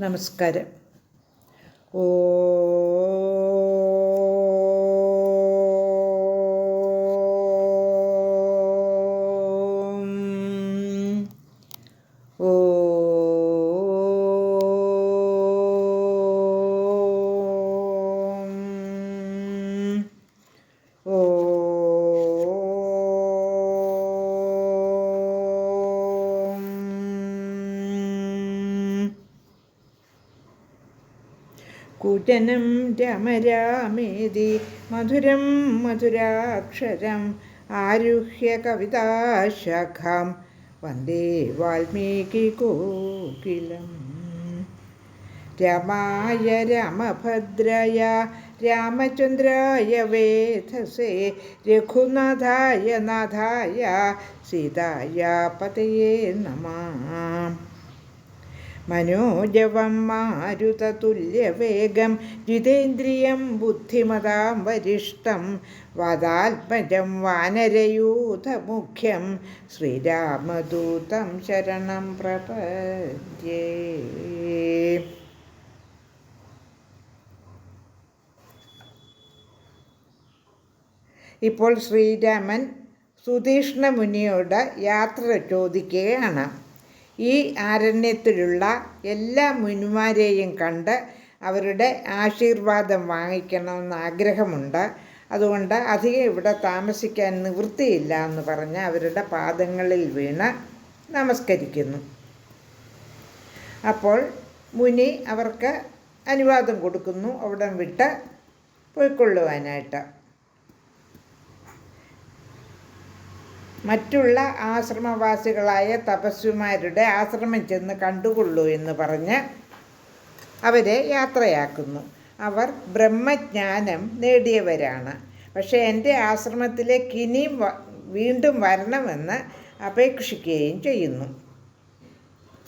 നമസ്കാരം. ഓ कुटनं रमरामेदि मधुरं मधुराक्षरम् आरुह्य कविताशाखां वंदे वाल्मीकिकोकिलम्। रमाय रामभद्राय रामचन्द्राय वेधसे रघुनाथाय नाथाय सीताया पतये नमः। മനോജവം മാരുതതുല്യവേഗം ജിതേന്ദ്രിയം ബുദ്ധിമതാം വരിഷ്ടം വദാത്മജം വാനരയൂഥമുഖ്യം ശ്രീരാമദൂതം ശരണം പ്രപദ്യേ. ഇപ്പോൾ ശ്രീരാമൻ സുതീഷ്ണ മുനിയോട് യാത്ര ചോദിക്കുകയാണ്. ഈ ആരണ്യത്തിലുള്ള എല്ലാ മുനിമാരെയും കണ്ട് അവരുടെ ആശീർവാദം വാങ്ങിക്കണമെന്ന് ആഗ്രഹമുണ്ട്. അതുകൊണ്ട് അധികം ഇവിടെ താമസിക്കാൻ നിവൃത്തിയില്ല എന്ന് പറഞ്ഞ് അവരുടെ പാദങ്ങളിൽ വീണ് നമസ്കരിക്കുന്നു. അപ്പോൾ മുനി അവർക്ക് അനുവാദം കൊടുക്കുന്നു. അവിടം വിട്ട് പോയിക്കൊള്ളുവാനായിട്ട്. മറ്റുള്ള ആശ്രമവാസികളായ തപസ്വിമാരുടെ ആശ്രമം ചെന്ന് കണ്ടുകൊള്ളൂ എന്ന് പറഞ്ഞ് അവരെ യാത്രയാക്കുന്നു. അവർ ബ്രഹ്മജ്ഞാനം നേടിയവരാണ്. പക്ഷേ എന്റെ ആശ്രമത്തിലേക്ക് ഇനിയും വീണ്ടും വരണമെന്ന് അപേക്ഷിക്കുകയും ചെയ്യുന്നു.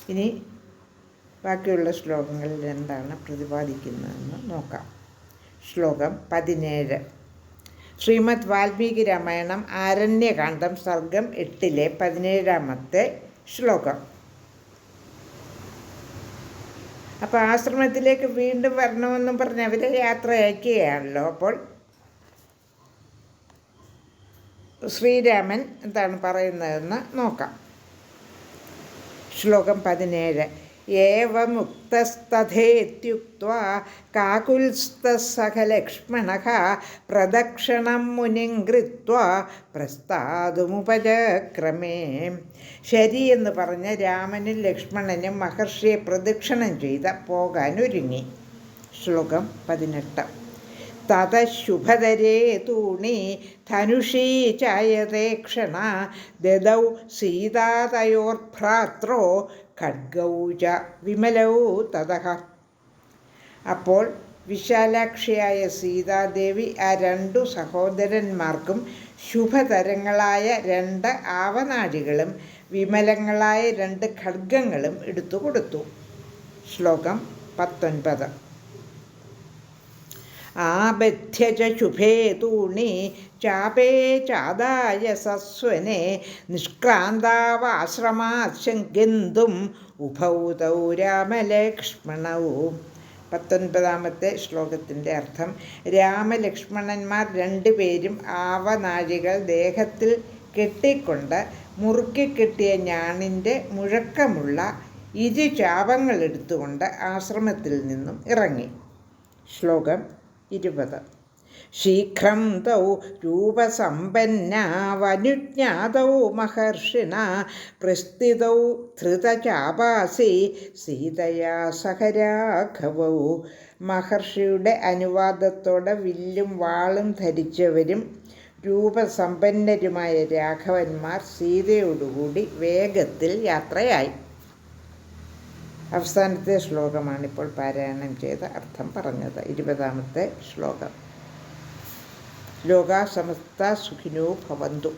ഇനി ബാക്കിയുള്ള ശ്ലോകങ്ങളിൽ എന്താണ് പ്രതിപാദിക്കുന്നതെന്ന് നോക്കാം. ശ്ലോകം പതിനേഴ്. ശ്രീമദ് വാൽമീകി രാമായണം ആരണ്യകാന്തം സർഗം എട്ടിലെ പതിനേഴാമത്തെ ശ്ലോകം. അപ്പോൾ ആശ്രമത്തിലേക്ക് വീണ്ടും വരണമെന്നും പറഞ്ഞ് അവരെ യാത്ര അയക്കുകയാണല്ലോ അപ്പോൾ ശ്രീരാമൻ എന്താണ് പറയുന്നതെന്ന് നോക്കാം. ശ്ലോകം പതിനേഴ്. ഏവമുക്തസ്തഥേത്യുക്വാ കാകുൽസ്തസഖലക്ഷ്മണഃ പ്രദക്ഷിണം മുനിങ്കൃത്വ പ്രസ്താതുമുപചക്രമേ ശരി എന്ന് പറഞ്ഞ് രാമനും ലക്ഷ്മണനും മഹർഷിയെ പ്രദക്ഷിണം ചെയ്ത പോകാനൊരുങ്ങി. ശ്ലോകം പതിനെട്ട്. തത ശുഭതരേ തൂണി ധനുഷീ ചായതേ ക്ഷണ ദദൗ സീതാതയോർഭ്രാത്രോ ഖഡ്ഗൗച വിമലൗ തതഹ. അപ്പോൾ വിശാലാക്ഷിയായ സീതാദേവി ആ രണ്ടു സഹോദരന്മാർക്കും ശുഭതരങ്ങളായ രണ്ട് ആവനാഴികളും വിമലങ്ങളായ രണ്ട് ഖഡ്ഗങ്ങളും എടുത്തു കൊടുത്തു ശ്ലോകം പത്തൊൻപത്. ആബധ്യ ച തൂണി ചാപേ ചാദായ സസ്വനെ നിഷ്ക്രാന്താവാശ്രമാശങ്കിന്തും ഉഭൗതൗ രാമലക്ഷ്മണവും പത്തൊൻപതാമത്തെ ശ്ലോകത്തിന്റെ അർത്ഥം രാമലക്ഷ്മണന്മാർ രണ്ടുപേരും ആവനാഴികൾ ദേഹത്തിൽ കെട്ടിക്കൊണ്ട് മുറുക്കി കെട്ടിയ ഞാണിന്റെ മുഴക്കമുള്ള ഇരു ചാപങ്ങളെടുത്തുകൊണ്ട് ആശ്രമത്തിൽ നിന്നും ഇറങ്ങി. ശ്ലോകം ഇരുപത്. ശീഘ്രം തൗ രൂപസമ്പന്നവനുജ്ഞാതൗ മഹർഷിണ പ്രസ്ഥിതൗ ധൃതചാപാസി സീതയാ സഹരാഘവൗ. മഹർഷിയുടെ അനുവാദത്തോടെ വില്ലും വാളും ധരിച്ചവരും രൂപസമ്പന്നരുമായ രാഘവന്മാർ സീതയോടുകൂടി വേഗത്തിൽ യാത്രയായി. അവസാനത്തെ ശ്ലോകമാണിപ്പോൾ പാരായണം ചെയ്ത അർത്ഥം പറഞ്ഞത്. ഇരുപതാമത്തെ ശ്ലോകം. ലോകാസമസ്ത സുഖിനോ ഭവന്തു.